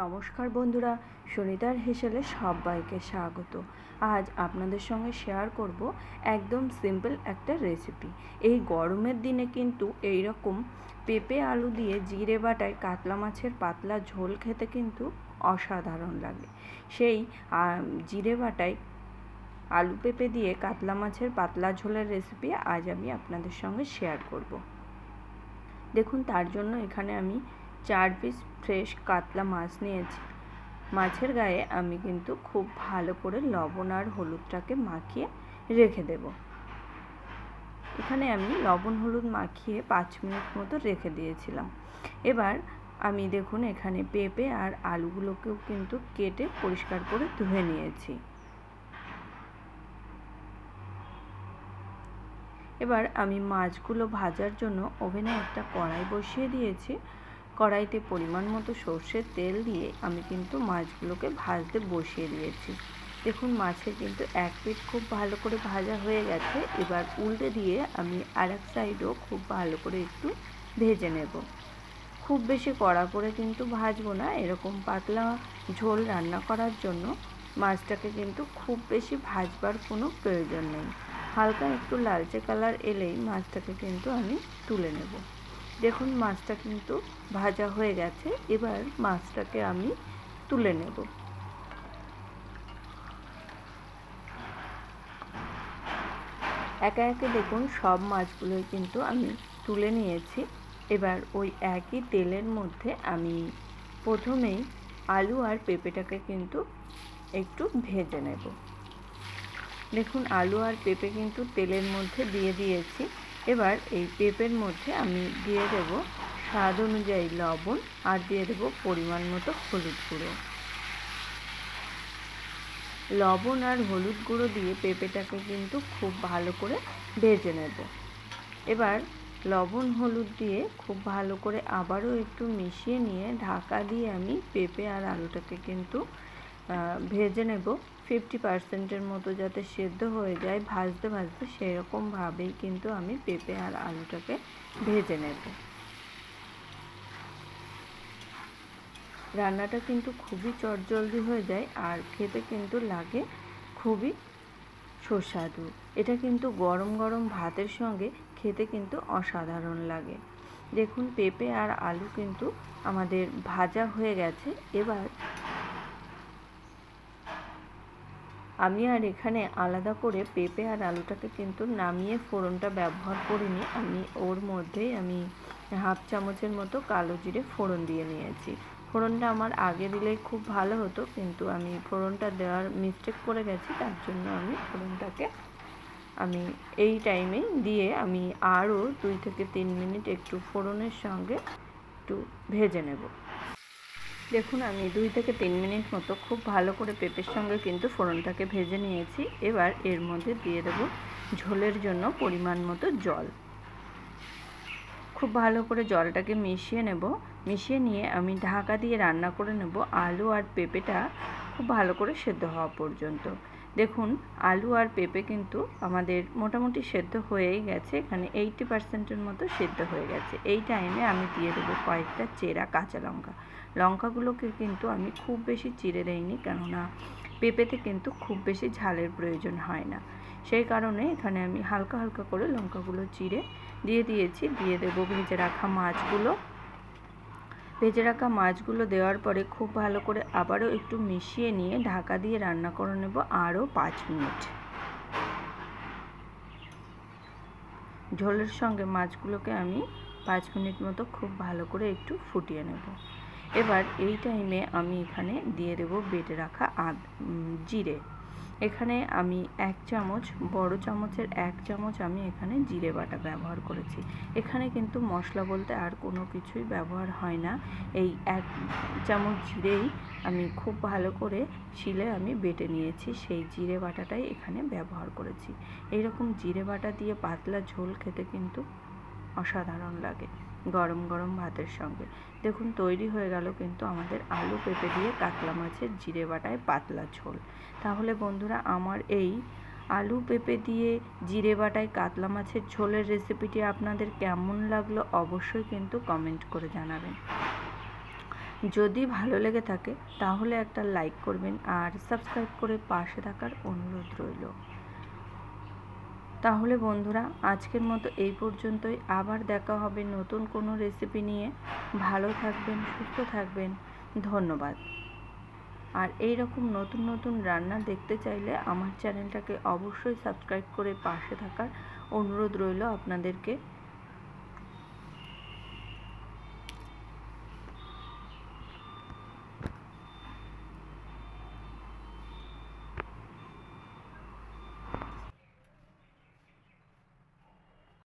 নমস্কার বন্ধুরা, সুনিতার হেসেলে সবাইকে স্বাগত। আজ আপনাদের সঙ্গে শেয়ার করব একদম সিম্পল একটা রেসিপি এই গরমের দিনে কিন্তু এই রকম পেঁপে, আলু দিয়ে জিরে বাটায় কাতলা মাছের পাতলা ঝোল খেতে কিন্তু অসাধারণ লাগে। সেই জিরে বাটায় আলু পেঁপে দিয়ে কাতলা মাছের পাতলা ঝোলের রেসিপি আজ আমি আপনাদের সঙ্গে শেয়ার করব। দেখুন, তার জন্য এখানে আমি চার পিস ফ্রেশ কাতলা মাছ নিয়েছি। মাছের গায়ে আমি কিন্তু খুব ভালো করে লবণ আর হলুদটাকে মাখিয়ে রেখে দেব। এখানে আমি লবণ হলুদ মাখিয়ে পাঁচ মিনিট মতো রেখে দিয়েছিলাম। এবার আমি দেখুন এখানে পেঁপে আর আলুগুলোকেও কিন্তু কেটে পরিষ্কার করে ধুয়ে নিয়েছি। এবার আমি মাছগুলো ভাজার জন্য ওভেনে একটা কড়াই বসিয়ে দিয়েছি। কড়াইতে পরিমাণ মতো সর্ষের তেল দিয়ে আমি কিন্তু মাছগুলোকে ভাজতে বসিয়ে দিয়েছি। দেখুন মাছের কিন্তু এক পিঠ খুব ভালো করে ভাজা হয়ে গেছে। এবার উল্টে দিয়ে আমি আর এক সাইডও খুব ভালো করে একটু ভেজে নেব। খুব বেশি কড়া করে কিন্তু ভাজবো না। এরকম পাতলা ঝোল রান্না করার জন্য মাছটাকে কিন্তু খুব বেশি ভাজবার কোনো প্রয়োজন নেই। হালকা একটু লালচে কালার এলেই মাছটাকে কিন্তু আমি তুলে নেব। দেখুন, মাছটা কিন্তু ভাজা হয়ে গেছে। এবার মাছটাকে আমি তুলে নেব। একা একে দেখুন, সব মাছগুলোই কিন্তু আমি তুলে নিয়েছি। এবার ওই একই তেলের মধ্যে আমি প্রথমেই আলু আর পেঁপেটাকে কিন্তু একটু ভেজে নেব। দেখুন, আলু আর পেঁপে কিন্তু তেলের মধ্যে দিয়ে দিয়েছি। এবার এই পেঁপের মধ্যে আমি দিয়ে দেব স্বাদ অনুযায়ী লবণ আর দিয়ে দেব পরিমাণ মতো হলুদ গুঁড়ো। লবণ আর হলুদ গুঁড়ো দিয়ে পেঁপেটাকে কিন্তু খুব ভালো করে ভেজে নেব। এবার লবণ হলুদ দিয়ে খুব ভালো করে আবারও একটু মিশিয়ে নিয়ে ঢাকা দিয়ে আমি পেঁপে আর আলুটাকে কিন্তু ভেজে নেব। ফিফটি পার্সেন্টের মতো যাতে সেদ্ধ হয়ে যায়, ভাজতে ভাজতে সেরকমভাবেই কিন্তু আমি পেঁপে আর আলুটাকে ভেজে নেব। রান্নাটা কিন্তু খুবই চটজলদি হয়ে যায় আর খেতে কিন্তু লাগে খুবই সুস্বাদু। এটা কিন্তু গরম গরম ভাতের সঙ্গে খেতে কিন্তু অসাধারণ লাগে। দেখুন, পেঁপে আর আলু কিন্তু আমাদের ভাজা হয়ে গেছে। এবার আমি আর এখানে আলাদা করে পেঁপে আর আলুটাকে কিন্তু নামিয়ে ফোড়নটা ব্যবহার করিনি। আমি ওর মধ্যেই আমি হাফ চামচের মতো কালো জিরে ফোড়ন দিয়ে নিয়েছি। ফোড়নটা আমার আগে দিলেই খুব ভালো হতো, কিন্তু আমি ফোড়নটা দেওয়ার মিস্টেক করে গেছি, তার জন্য আমি ফোড়নটাকে আমি এই টাইমে দিয়ে আমি আরও দুই থেকে তিন মিনিট একটু ফোড়নের সঙ্গে একটু ভেজে নেব। দেখুন, আমি দুই থেকে তিন মিনিট মতো খুব ভালো করে পেঁপের সঙ্গে কিন্তু ফোড়নটাকে ভেজে নিয়েছি। এবার এর মধ্যে দিয়ে দেব ঝোলের জন্য পরিমাণ মতো জল। খুব ভালো করে জলটাকে মিশিয়ে নেব। মিশিয়ে নিয়ে আমি ঢাকা দিয়ে রান্না করে নেব আলু আর পেঁপেটা খুব ভালো করে সেদ্ধ হওয়া পর্যন্ত। দেখুন, আলু আর পেঁপে কিন্তু আমাদের মোটামুটি সেদ্ধ হয়েই গেছে। এখানে এইটি পার্সেন্টের মতো সেদ্ধ হয়ে গেছে। এই টাইমে আমি দিয়ে দেবো কয়েকটা চেরা কাঁচা লঙ্কা। লঙ্কাগুলোকে কিন্তু আমি খুব বেশি চিড়ে দেইনি, কেননা পেঁপেতে কিন্তু খুব বেশি ঝালের প্রয়োজন হয় না। সেই কারণে এখানে আমি হালকা হালকা করে লঙ্কাগুলো চিড়ে দিয়ে দিয়েছি। দিয়ে দেবো ভেজে রাখা মাছগুলো। ভেজে রাখা মাছগুলো দেওয়ার পরে খুব ভালো করে আবারও একটু মিশিয়ে নিয়ে ঢাকা দিয়ে রান্না করে নেব আরও পাঁচ মিনিট। ঝোলের সঙ্গে মাছগুলোকে আমি পাঁচ মিনিট মতো খুব ভালো করে একটু ফুটিয়ে নেব। এবার এই টাইমে আমি এখানে দিয়ে দেব বেটে রাখা আদ জিরে। এখানে আমি এক চামচ, বড় চামচের এক চামচ আমি এখানে জিরে বাটা ব্যবহার করেছি। এখানে কিন্তু মশলা বলতে আর কোনো কিছুই ব্যবহার হয় না। এই এক চামচ জিরেই আমি খুব ভালো করে শিলে আমি বেটে নিয়েছি, সেই জিরে বাটাটাই এখানে ব্যবহার করেছি। এইরকম জিরে বাটা দিয়ে পাতলা ঝোল খেতে কিন্তু অসাধারণ লাগে। গরম গরম ভাতের সঙ্গে। দেখুন, তৈরি হয়ে গেল কিন্তু আমাদের আলু পেঁপে দিয়ে কাতলা মাছের জিরে বাটায় পাতলা ঝোল। তাহলে বন্ধুরা, আমার এই আলু পেঁপে দিয়ে জিরে বাটায় কাতলা মাছের ঝোলের রেসিপিটি আপনাদের কেমন লাগল অবশ্যই কিন্তু কমেন্ট করে জানাবেন। যদি ভালো লেগে থাকে, তাহলে একটা লাইক করবেন আর সাবস্ক্রাইব করে পাশে থাকার অনুরোধ রইল। তাহলে বন্ধুরা, আজকের মতো এই পর্যন্তই। আবার দেখা হবে নতুন কোনো রেসিপি নিয়ে। ভালো থাকবেন, সুস্থ থাকবেন। ধন্যবাদ। আর এই রকম নতুন নতুন রান্না দেখতে চাইলে আমার চ্যানেলটাকে অবশ্যই সাবস্ক্রাইব করে পাশে থাকার অনুরোধ রইল আপনাদেরকে।